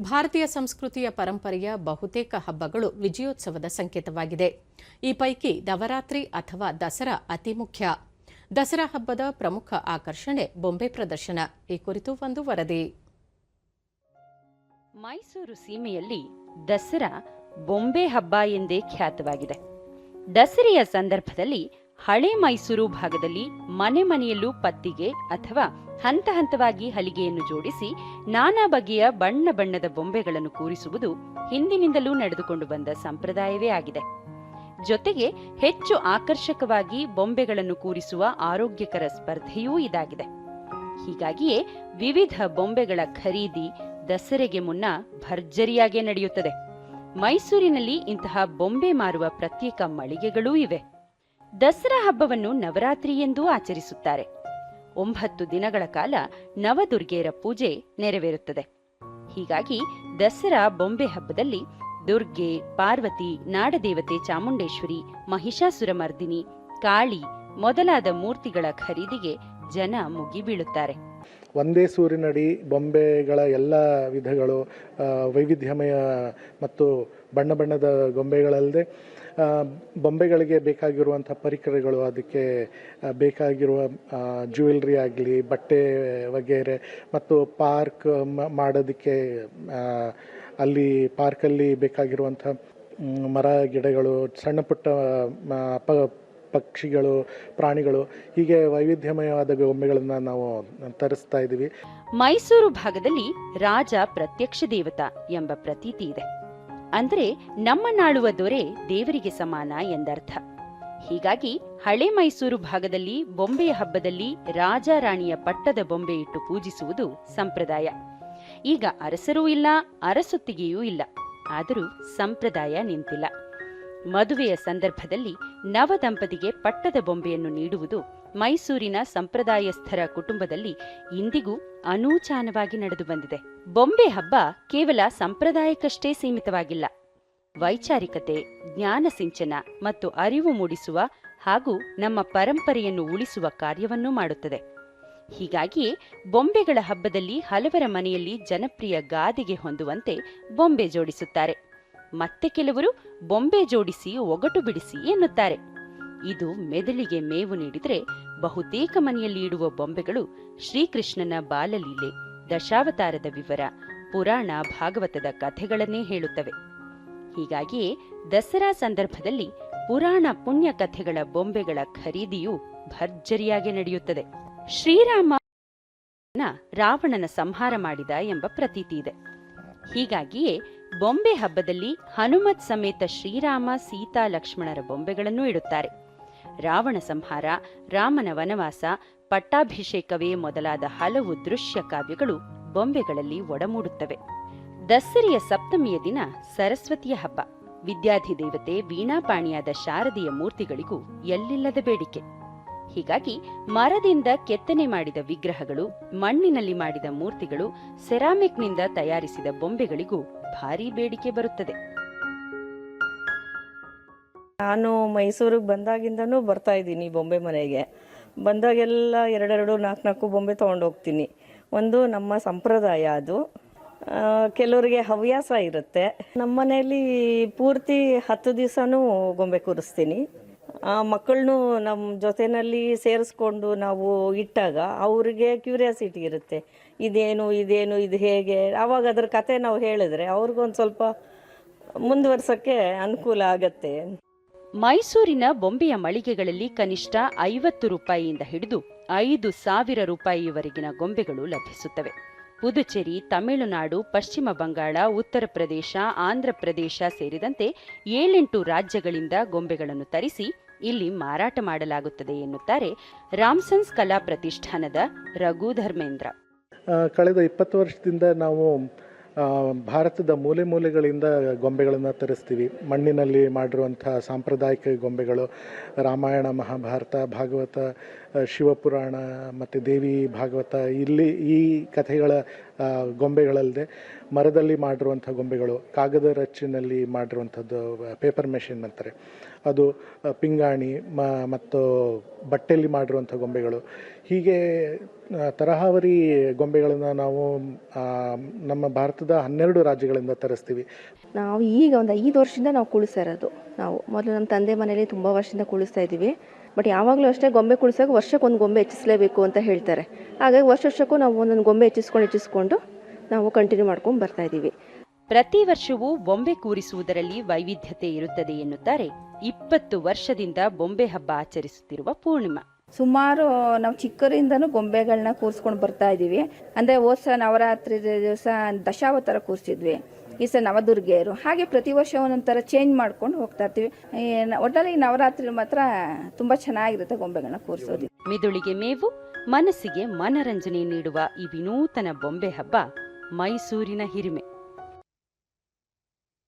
ಭಾರತೀಯ ಸಂಸ್ಕೃತಿಯ ಪರಂಪರೆಯ ಬಹುತೇಕ ಹಬ್ಬಗಳು ವಿಜಯೋತ್ಸವದ ಸಂಕೇತವಾಗಿದೆ. ಈ ಪೈಕಿ ನವರಾತ್ರಿ ಅಥವಾ ದಸರಾ ಅತಿ ಮುಖ್ಯ. ದಸರಾ ಹಬ್ಬದ ಪ್ರಮುಖ ಆಕರ್ಷಣೆ ಬೊಂಬೆ ಪ್ರದರ್ಶನ. ಈ ಕುರಿತು ಒಂದು ವರದಿ. ಮೈಸೂರು ಸೀಮೆಯಲ್ಲಿ ದಸರಾ ಬೊಂಬೆ ಹಬ್ಬ ಎಂದೇ ಖ್ಯಾತವಾಗಿದೆ. ದಸರೆಯ ಸಂದರ್ಭದಲ್ಲಿ ಹಳೆ ಮೈಸೂರು ಭಾಗದಲ್ಲಿ ಮನೆ ಮನೆಯಲ್ಲೂ ಪತ್ತಿಗೆ ಅಥವಾ ಹಂತ ಹಂತವಾಗಿ ಹಲಿಗೆಯನ್ನು ಜೋಡಿಸಿ ನಾನಾ ಬಗೆಯ ಬಣ್ಣ ಬಣ್ಣದ ಬೊಂಬೆಗಳನ್ನು ಕೂರಿಸುವುದು ಹಿಂದಿನಿಂದಲೂ ನಡೆದುಕೊಂಡು ಬಂದ ಸಂಪ್ರದಾಯವೇ ಆಗಿದೆ. ಜೊತೆಗೆ ಹೆಚ್ಚು ಆಕರ್ಷಕವಾಗಿ ಬೊಂಬೆಗಳನ್ನು ಕೂರಿಸುವ ಆರೋಗ್ಯಕರ ಸ್ಪರ್ಧೆಯೂ ಇದಾಗಿದೆ. ಹೀಗಾಗಿಯೇ ವಿವಿಧ ಬೊಂಬೆಗಳ ಖರೀದಿ ದಸರೆಗೆ ಮುನ್ನ ಭರ್ಜರಿಯಾಗೇ ನಡೆಯುತ್ತದೆ. ಮೈಸೂರಿನಲ್ಲಿ ಇಂತಹ ಬೊಂಬೆ ಮಾರುವ ಪ್ರತ್ಯೇಕ ಮಳಿಗೆಗಳೂ ಇವೆ. ದಸರಾ ಹಬ್ಬವನ್ನು ನವರಾತ್ರಿ ಎಂದೂ ಆಚರಿಸುತ್ತಾರೆ. ಒಂಬತ್ತು ದಿನಗಳ ಕಾಲ ನವದುರ್ಗೆಯರ ಪೂಜೆ ನೆರವೇರುತ್ತದೆ. ಹೀಗಾಗಿ ದಸರಾ ಬೊಂಬೆ ಹಬ್ಬದಲ್ಲಿ ದುರ್ಗೆ, ಪಾರ್ವತಿ, ನಾಡದೇವತೆ ಚಾಮುಂಡೇಶ್ವರಿ ಮಹಿಷಾಸುರಮರ್ದಿನಿ ಕಾಳಿ ಮೊದಲಾದ ಮೂರ್ತಿಗಳ ಖರೀದಿಗೆ ಜನ ಮುಗಿಬೀಳುತ್ತಾರೆ. ಒಂದೇ ಸೂರಿನಡಿ ಬೊಂಬೆಗಳ ಎಲ್ಲ ವಿಧಗಳು ವೈವಿಧ್ಯಮಯ ಮತ್ತು ಬಣ್ಣ ಬಣ್ಣದ ಗೊಂಬೆಗಳಲ್ಲದೆ ಬೊಂಬೆಗಳಿಗೆ ಬೇಕಾಗಿರುವಂಥ ಪರಿಕರಗಳು, ಅದಕ್ಕೆ ಬೇಕಾಗಿರುವ ಜ್ಯುವೆಲ್ರಿ ಆಗಲಿ, ಬಟ್ಟೆ ವಗೇರೆ ಮತ್ತು ಪಾರ್ಕ್ ಮಾಡೋದಕ್ಕೆ ಅಲ್ಲಿ ಪಾರ್ಕಲ್ಲಿ ಬೇಕಾಗಿರುವಂಥ ಮರ ಗಿಡಗಳು, ಸಣ್ಣ ಪುಟ್ಟ ಪ ಪಕ್ಷಿಗಳು, ಪ್ರಾಣಿಗಳು, ಹೀಗೆ ವೈವಿಧ್ಯಮಯವಾದ ಗೊಂಬೆಗಳನ್ನು ನಾವು ತರಿಸ್ತಾ ಇದ್ದೀವಿ. ಮೈಸೂರು ಭಾಗದಲ್ಲಿ ರಾಜ ಪ್ರತ್ಯಕ್ಷ ದೇವತಾ ಎಂಬ ಪ್ರತೀತಿ ಇದೆ. ಅಂದರೆ ನಮ್ಮ ನಾಳುವ ದೊರೆ ದೇವರಿಗೆ ಸಮಾನ ಎಂದರ್ಥ. ಹೀಗಾಗಿ ಹಳೆ ಮೈಸೂರು ಭಾಗದಲ್ಲಿ ಬೊಂಬೆಯ ಹಬ್ಬದಲ್ಲಿ ರಾಜ ರಾಣಿಯ ಪಟ್ಟದ ಬೊಂಬೆ ಇಟ್ಟು ಪೂಜಿಸುವುದು ಸಂಪ್ರದಾಯ. ಈಗ ಅರಸರೂ ಇಲ್ಲ, ಅರಸೊತ್ತಿಗೆಯೂ ಇಲ್ಲ. ಆದರೂ ಸಂಪ್ರದಾಯ ನಿಂತಿಲ್ಲ. ಮದುವೆಯ ಸಂದರ್ಭದಲ್ಲಿ ನವ ದಂಪತಿಗೆ ಪಟ್ಟದ ಬೊಂಬೆಯನ್ನು ನೀಡುವುದು ಮೈಸೂರಿನ ಸಂಪ್ರದಾಯಸ್ಥರ ಕುಟುಂಬದಲ್ಲಿ ಇಂದಿಗೂ ಅನೂಚಾನವಾಗಿ ನಡೆದು ಬಂದಿದೆ. ಬೊಂಬೆ ಹಬ್ಬ ಕೇವಲ ಸಂಪ್ರದಾಯಕ್ಕಷ್ಟೇ ಸೀಮಿತವಾಗಿಲ್ಲ. ವೈಚಾರಿಕತೆ, ಜ್ಞಾನ ಸಿಂಚನ ಮತ್ತು ಅರಿವು ಮೂಡಿಸುವ ಹಾಗೂ ನಮ್ಮ ಪರಂಪರೆಯನ್ನು ಉಳಿಸುವ ಕಾರ್ಯವನ್ನು ಮಾಡುತ್ತದೆ. ಹೀಗಾಗಿಯೇ ಬೊಂಬೆಗಳ ಹಬ್ಬದಲ್ಲಿ ಹಲವರ ಮನೆಯಲ್ಲಿ ಜನಪ್ರಿಯ ಗಾದೆಗೆ ಹೊಂದುವಂತೆ ಬೊಂಬೆ ಜೋಡಿಸುತ್ತಾರೆ. ಮತ್ತೆ ಕೆಲವರು ಬೊಂಬೆ ಜೋಡಿಸಿ ಒಗಟು ಬಿಡಿಸಿ ಎನ್ನುತ್ತಾರೆ. ಇದು ಮೆದುಳಿಗೆ ಮೇವು ನೀಡಿದರೆ ಬಹುತೇಕ ಮನೆಯಲ್ಲಿ ಇಡುವ ಬೊಂಬೆಗಳು ಶ್ರೀಕೃಷ್ಣನ ಬಾಲಲೀಲೆ, ದಶಾವತಾರದ ವಿವರ, ಪುರಾಣ, ಭಾಗವತದ ಕಥೆಗಳನ್ನೇ ಹೇಳುತ್ತವೆ. ಹೀಗಾಗಿಯೇ ದಸರಾ ಸಂದರ್ಭದಲ್ಲಿ ಪುರಾಣ ಪುಣ್ಯ ಕಥೆಗಳ ಬೊಂಬೆಗಳ ಖರೀದಿಯು ಭರ್ಜರಿಯಾಗಿ ನಡೆಯುತ್ತದೆ. ಶ್ರೀರಾಮ ರಾವಣನ ಸಂಹಾರ ಮಾಡಿದ ಎಂಬ ಪ್ರತೀತಿ ಇದೆ. ಹೀಗಾಗಿಯೇ ಬೊಂಬೆ ಹಬ್ಬದಲ್ಲಿ ಹನುಮತ್ ಸಮೇತ ಶ್ರೀರಾಮ, ಸೀತಾ, ಲಕ್ಷ್ಮಣರ ಬೊಂಬೆಗಳನ್ನು ಇಡುತ್ತಾರೆ. ರಾವಣ ಸಂಹಾರ, ರಾಮನ ವನವಾಸ, ಪಟ್ಟಾಭಿಷೇಕವೇ ಮೊದಲಾದ ಹಲವು ದೃಶ್ಯ ಕಾವ್ಯಗಳು ಬೊಂಬೆಗಳಲ್ಲಿ ಒಡಮೂಡುತ್ತವೆ. ದಸರೆಯ ಸಪ್ತಮಿಯ ದಿನ ಸರಸ್ವತಿಯ ಹಬ್ಬ. ವಿದ್ಯಾಧಿದೇವತೆ ವೀಣಾಪಾಣಿಯಾದ ಶಾರದೆಯ ಮೂರ್ತಿಗಳಿಗೂ ಎಲ್ಲಿಲ್ಲದ ಬೇಡಿಕೆ. ಹೀಗಾಗಿ ಮರದಿಂದ ಕೆತ್ತನೆ ಮಾಡಿದ ವಿಗ್ರಹಗಳು, ಮಣ್ಣಿನಲ್ಲಿ ಮಾಡಿದ ಮೂರ್ತಿಗಳು, ಸೆರಾಮಿಕ್ನಿಂದ ತಯಾರಿಸಿದ ಬೊಂಬೆಗಳಿಗೂ ಭಾರೀ ಬೇಡಿಕೆ ಬರುತ್ತದೆ. ನಾನು ಮೈಸೂರಿಗೆ ಬಂದಾಗಿಂದನೂ ಬರ್ತಾ ಇದ್ದೀನಿ ಬೊಂಬೆ ಮನೆಗೆ. ಬಂದಾಗೆಲ್ಲ ಎರಡೆರಡು, ನಾಲ್ಕು ನಾಲ್ಕು ಬೊಂಬೆ ತೊಗೊಂಡು ಹೋಗ್ತೀನಿ ಒಂದು ನಮ್ಮ ಸಂಪ್ರದಾಯ ಅದು. ಕೆಲವರಿಗೆ ಹವ್ಯಾಸ ಇರುತ್ತೆ. ನಮ್ಮ ಮನೆಯಲ್ಲಿ ಪೂರ್ತಿ ಹತ್ತು ದಿವಸನೂ ಗೊಂಬೆ ಕೂರಿಸ್ತೀನಿ. ಮಕ್ಕಳನ್ನು ನಮ್ಮ ಜೊತೆಯಲ್ಲಿ ಸೇರಿಸ್ಕೊಂಡು ನಾವು ಇಟ್ಟಾಗ ಅವ್ರಿಗೆ ಕ್ಯೂರಿಯಾಸಿಟಿ ಇರುತ್ತೆ. ಇದೇನು ಇದೇನು, ಇದು ಹೇಗೆ? ಆವಾಗ ಅದ್ರ ಕತೆ ನಾವು ಹೇಳಿದ್ರೆ ಅವ್ರಿಗೊಂದು ಸ್ವಲ್ಪ ಮುಂದುವರ್ಸೋಕ್ಕೆ ಅನುಕೂಲ ಆಗತ್ತೆ. ಮೈಸೂರಿನ ಬೊಂಬೆಯ ಮಳಿಗೆಗಳಲ್ಲಿ ಕನಿಷ್ಠ ಐವತ್ತು ರೂಪಾಯಿಯಿಂದ ಹಿಡಿದು ಐದು ಸಾವಿರ ರೂಪಾಯಿವರೆಗಿನ ಗೊಂಬೆಗಳು ಲಭಿಸುತ್ತವೆ. ಪುದುಚೇರಿ, ತಮಿಳುನಾಡು, ಪಶ್ಚಿಮ ಬಂಗಾಳ, ಉತ್ತರ ಪ್ರದೇಶ, ಆಂಧ್ರ ಪ್ರದೇಶ ಸೇರಿದಂತೆ ಏಳೆಂಟು ರಾಜ್ಯಗಳಿಂದ ಗೊಂಬೆಗಳನ್ನು ತರಿಸಿ ಇಲ್ಲಿ ಮಾರಾಟ ಮಾಡಲಾಗುತ್ತದೆ ಎನ್ನುತ್ತಾರೆ ರಾಮ್ಸನ್ಸ್ ಕಲಾ ಪ್ರತಿಷ್ಠಾನದ ರಘು ಧರ್ಮೇಂದ್ರ ಕಳೆದ ಇಪ್ಪತ್ತು ವರ್ಷದಿಂದ ನಾವು ಭಾರತದ ಮೂಲೆ ಮೂಲೆಗಳಿಂದ ಗೊಂಬೆಗಳನ್ನು ತರಿಸ್ತೀವಿ. ಮಣ್ಣಿನಲ್ಲಿ ಮಾಡಿರುವಂಥ ಸಾಂಪ್ರದಾಯಿಕ ಗೊಂಬೆಗಳು, ರಾಮಾಯಣ, ಮಹಾಭಾರತ, ಭಾಗವತ ಶಿವಪುರಾಣ, ಮತ್ತು ದೇವಿ ಭಾಗವತ, ಇಲ್ಲಿ ಈ ಕಥೆಗಳ ಗೊಂಬೆಗಳಲ್ಲದೆ ಮರದಲ್ಲಿ ಮಾಡಿರುವಂಥ ಗೊಂಬೆಗಳು, ಕಾಗದ ರಚ್ಚಿನಲ್ಲಿ ಮಾಡಿರುವಂಥದ್ದು ಪೇಪರ್ ಮೆಷಿನ್ ಅಂತಾರೆ. ಅದು ಪಿಂಗಾಣಿ, ಮ, ಮತ್ತು ಬಟ್ಟೆಯಲ್ಲಿ ಮಾಡಿರುವಂಥ ಗೊಂಬೆಗಳು. ಹೀಗೆ ತರಹಾವರಿ ಗೊಂಬೆಗಳನ್ನು ನಾವು ನಮ್ಮ ಭಾರತದ ಹನ್ನೆರಡು ರಾಜ್ಯಗಳಿಂದ ತರಿಸ್ತೀವಿ. ನಾವು ಈಗ ಒಂದು ಐದು ವರ್ಷದಿಂದ ನಾವು ಕುಳಿಸ್ತಾ ಇರೋದು. ನಾವು ಮೊದಲು ನಮ್ಮ ತಂದೆ ಮನೇಲಿ ತುಂಬ ವರ್ಷದಿಂದ ಕುಳಿಸ್ತಾ ಇದ್ದೀವಿ. ಬಟ್ ಯಾವಾಗಲೂ ಅಷ್ಟೇ ಗೊಂಬೆ ಕುಳಿಸಾಗ ವರ್ಷಕ್ಕೆ ಒಂದು ಗೊಂಬೆ ಹೆಚ್ಚಿಸಲೇಬೇಕು ಅಂತ ಹೇಳ್ತಾರೆ. ಹಾಗಾಗಿ ವರ್ಷ ವರ್ಷಕ್ಕೂ ನಾವು ಒಂದೊಂದು ಗೊಂಬೆ ಹೆಚ್ಚಿಸ್ಕೊಂಡು ಹೆಚ್ಚಿಸ್ಕೊಂಡು ನಾವು ಕಂಟಿನ್ಯೂ ಮಾಡ್ಕೊಂಡು ಬರ್ತಾ ಇದ್ದೀವಿ. ಪ್ರತಿ ವರ್ಷವೂ ಬೊಂಬೆ ಕೂರಿಸುವುದರಲ್ಲಿ ವೈವಿಧ್ಯತೆ ಇರುತ್ತದೆ ಎನ್ನುತ್ತಾರೆ. ಇಪ್ಪತ್ತು ವರ್ಷದಿಂದ ಬೊಂಬೆ ಹಬ್ಬ ಆಚರಿಸುತ್ತಿರುವ ಪೂರ್ಣಿಮಾ. ಸುಮಾರು ನಾವು ಚಿಕ್ಕರಿಂದನೂ ಗೊಂಬೆಗಳನ್ನ ಕೂರಿಸ್ಕೊಂಡು ಬರ್ತಾ ಇದ್ದೀವಿ. ಅಂದರೆ ಹೋದ ನವರಾತ್ರಿ ದಿವಸ ದಶಾವತಾರ ಕೂರಿಸಿದ್ವಿ. ಈ ಸಲ ನವದುರ್ಗೆಯರು. ಹಾಗೆ ಪ್ರತಿ ವರ್ಷ ಒಂದೊಂಥರ ಚೇಂಜ್ ಮಾಡ್ಕೊಂಡು ಹೋಗ್ತಾ ಇರ್ತೀವಿ. ಒಟ್ಟಲ್ಲಿ ನವರಾತ್ರಿ ಮಾತ್ರ ತುಂಬ ಚೆನ್ನಾಗಿರುತ್ತೆ ಗೊಂಬೆಗಳನ್ನ ಕೂರಿಸೋದು. ಮಿದುಳಿಗೆ ಮೇವು, ಮನಸ್ಸಿಗೆ ಮನರಂಜನೆ ನೀಡುವ ಈ ವಿನೂತನ ಬೊಂಬೆ ಹಬ್ಬ ಮೈಸೂರಿನ ಹಿರಿಮೆ.